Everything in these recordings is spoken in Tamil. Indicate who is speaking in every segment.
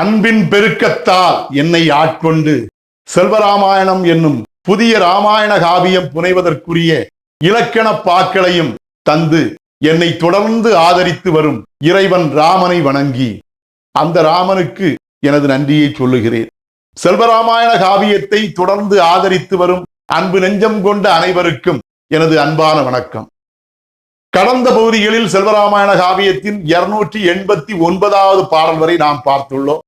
Speaker 1: அன்பின் பெருக்கத்தால் என்னை ஆட்கொண்டு செல்வராமாயணம் என்னும் புதிய ராமாயண காவியம் புனைவதற்குரிய இலக்கண பாக்களையும் தந்து என்னை தொடர்ந்து ஆதரித்து வரும் இறைவன் ராமனை வணங்கி அந்த ராமனுக்கு எனது நன்றியை சொல்லுகிறேன். செல்வராமாயண காவியத்தை தொடர்ந்து ஆதரித்து வரும் அன்பு நெஞ்சம் கொண்ட அனைவருக்கும் எனது அன்பான வணக்கம். கடந்த பகுதிகளில் செல்வராமாயண காவியத்தின் இருநூற்றி எண்பத்தி ஒன்பதாவது பாடல் வரை நாம் பார்த்துள்ளோம்.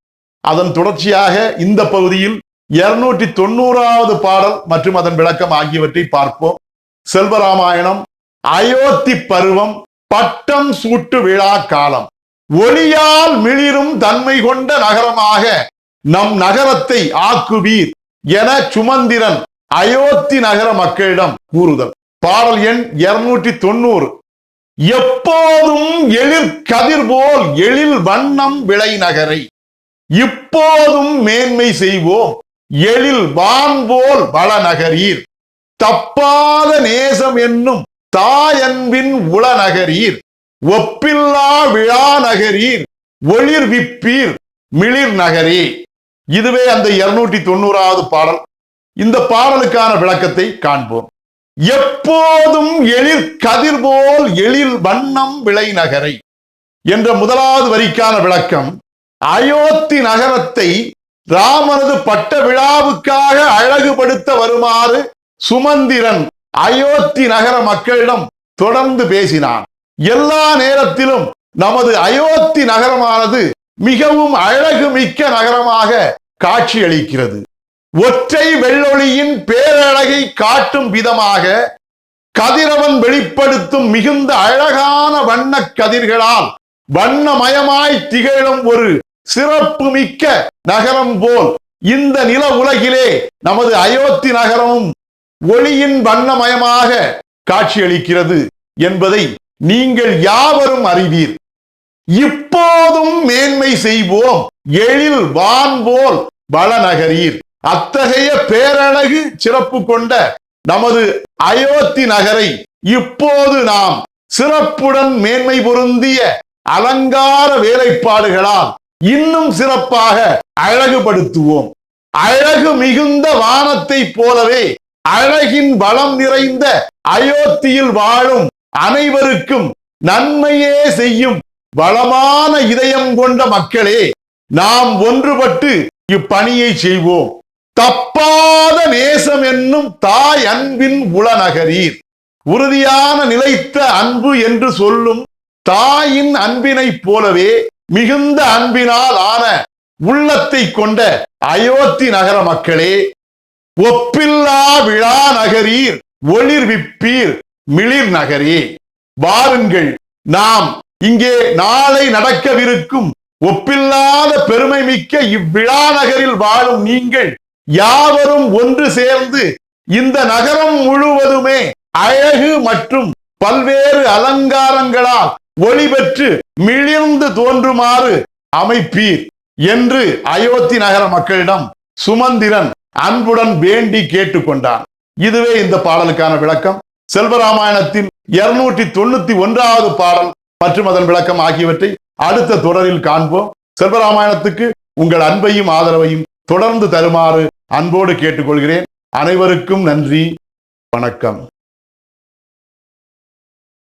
Speaker 1: அதன் தொடர்ச்சியாக இந்த பகுதியில் இருநூற்றி தொண்ணூறாவது பாடல் மற்றும் அதன் விளக்கம் ஆகியவற்றை பார்ப்போம். செல்வராமாயணம் அயோத்தி பருவம் பட்டம் சூட்டு விழா காலம். ஒளியால் மிளிரும் தன்மை கொண்ட நகரமாக நம் நகரத்தை ஆக்குவீர் என சுமந்திரன் அயோத்தி நகர மக்களிடம் கூறுதல். பாடல் எண் இருநூற்றி தொண்ணூறு எப்போதும் எழில் கதிர் போல் எழில் வண்ணம் விளை நகரை. இப்போதும் மேன்மை செய்வோம். எழில் வான்போல் வள நகரீர் தப்பாத நேசம் என்னும் தாயன்பின் உளநகரீர். ஒப்பில்லா விழா நகரீர் ஒளிர் விப்பீர் மிளிர் நகரே. இதுவே அந்த இருநூற்றி தொண்ணூறாவது பாடல். இந்த பாடலுக்கான விளக்கத்தை காண்போம். எப்போதும் எழில் கதிர் போல் எழில் வண்ணம் விளை நகரை என்ற முதலாவது வரிக்கான விளக்கம் அயோத்தி நகரத்தை ராமனது பட்ட விழாவுக்காக அழகுபடுத்த வருமாறு சுமந்திரன் அயோத்தி நகர மக்களிடம் தொடர்ந்து பேசினான். எல்லா நேரத்திலும் நமது அயோத்தி நகரமானது மிகவும் அழகு மிக்க நகரமாக காட்சியளிக்கிறது. ஒற்றை வெள்ளொளியின் பேரழகை காட்டும் விதமாக கதிரவன் வெளிப்படுத்தும் மிகுந்த அழகான வண்ண கதிர்களால் வண்ணமயமாய் திகழும் ஒரு சிறப்பு மிக்க நகரம் போல் இந்த நில உலகிலே நமது அயோத்தி நகரமும் ஒளியின் வண்ணமயமாக காட்சியளிக்கிறது என்பதை நீங்கள் யாவரும் அறிவீர். இப்போதும் மேன்மை செய்வோம் எழில் வான் போல் வளநகரீர். அத்தகைய பேரழகு சிறப்பு கொண்ட நமது அயோத்தி நகரை இப்போது நாம் சிறப்புடன் மேன்மை பொருந்திய அலங்கார வேலைப்பாடுகளால் இன்னும் சிறப்பாக அழகுபடுத்துவோம். அழகு மிகுந்த வானத்தை போலவே அழகின் வளம் நிறைந்த அயோத்தியில் வாழும் அனைவருக்கும் நன்மையே செய்யும் வளமான இதயம் கொண்ட மக்களே நாம் ஒன்றுபட்டு இப்பணியை செய்வோம். தப்பாத நேசம் என்னும் தாய் அன்பின் உளநகரீர். உறுதியான நிலைத்த அன்பு என்று சொல்லும் தாயின் அன்பினைப் போலவே மிகுந்த அன்பினால் ஆன உள்ளத்தை கொண்ட அயோத்தி நகர மக்களே ஒப்பில்லா விழா நகரீர் ஒளிர்விப்பீர் மிளிர் நகரே. வாருங்கள் நாம் இங்கே நாளை நடக்கவிருக்கும் ஒப்பில்லாத பெருமை மிக்க இவ்விழா நகரில் வாழும் நீங்கள் யாவரும் ஒன்று சேர்ந்து இந்த நகரம் முழுவதுமே அழகு மற்றும் பல்வேறு அலங்காரங்களால் ஒளி பெற்று மிளிர்ந்து தோன்றுமாறு அமைப்பீர் என்று அயோத்தி நகர மக்களிடம் சுமந்திரன் அன்புடன் வேண்டி கேட்டுக்கொண்டான். இதுவே இந்த பாடலுக்கான விளக்கம். செல்வராமாயணத்தின் இருநூற்றி தொண்ணூத்தி ஒன்றாவது பாடல் மற்றும் அதன் விளக்கம் ஆகியவற்றை அடுத்த தொடரில் காண்போம். செல்வராமாயணத்துக்கு உங்கள் அன்பையும் ஆதரவையும் தொடர்ந்து தருமாறு அன்போடு கேட்டுக்கொள்கிறேன். அனைவருக்கும் நன்றி. வணக்கம்.